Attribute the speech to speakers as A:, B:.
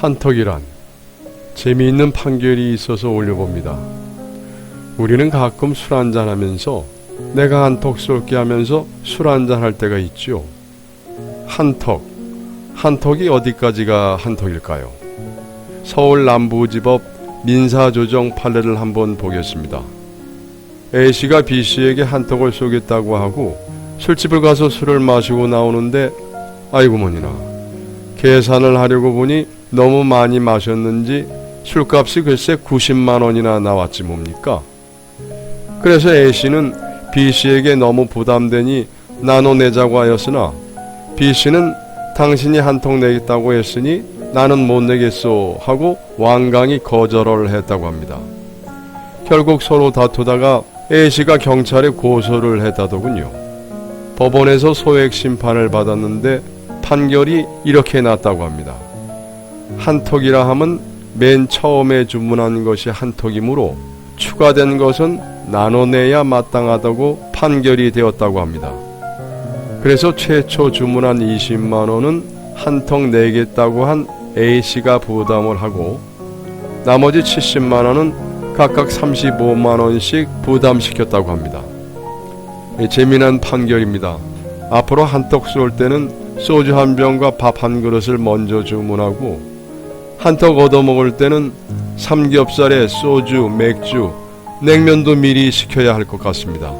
A: 한턱이란 재미있는 판결이 있어서 올려봅니다. 우리는 가끔 술 한잔 하면서 내가 한턱 쏠게 하면서 술 한잔 할 때가 있죠. 한턱. 한턱이 어디까지가 한턱일까요? 서울 남부지법 민사조정 판례를 한번 보겠습니다. A씨가 B씨에게 한턱을 쏘겠다고 하고 술집을 가서 술을 마시고 나오는데 아이고 뭐니나 계산을 하려고 보니 너무 많이 마셨는지 술값이 글쎄 90만 원이나 나왔지 뭡니까? 그래서 A씨는 B씨에게 너무 부담되니 나눠내자고 하였으나 B씨는 당신이 한턱 내겠다고 했으니 나는 못 내겠소 하고 완강히 거절을 했다고 합니다. 결국 서로 다투다가 A씨가 경찰에 고소를 했다더군요. 법원에서 소액 심판을 받았는데 판결이 이렇게 났다고 합니다. 한턱이라 함은 맨 처음에 주문한 것이 한턱이므로 추가된 것은 나눠내야 마땅하다고 판결이 되었다고 합니다. 그래서 최초 주문한 20만 원은 한턱 내겠다고 한 A씨가 부담을 하고 나머지 70만 원은 각각 35만 원씩 부담시켰다고 합니다. 예, 재미난 판결입니다. 앞으로 한턱 쏠 때는 소주 한 병과 밥 한 그릇을 먼저 주문하고 한턱 얻어먹을 때는 삼겹살에 소주, 맥주, 냉면도 미리 시켜야 할 것 같습니다.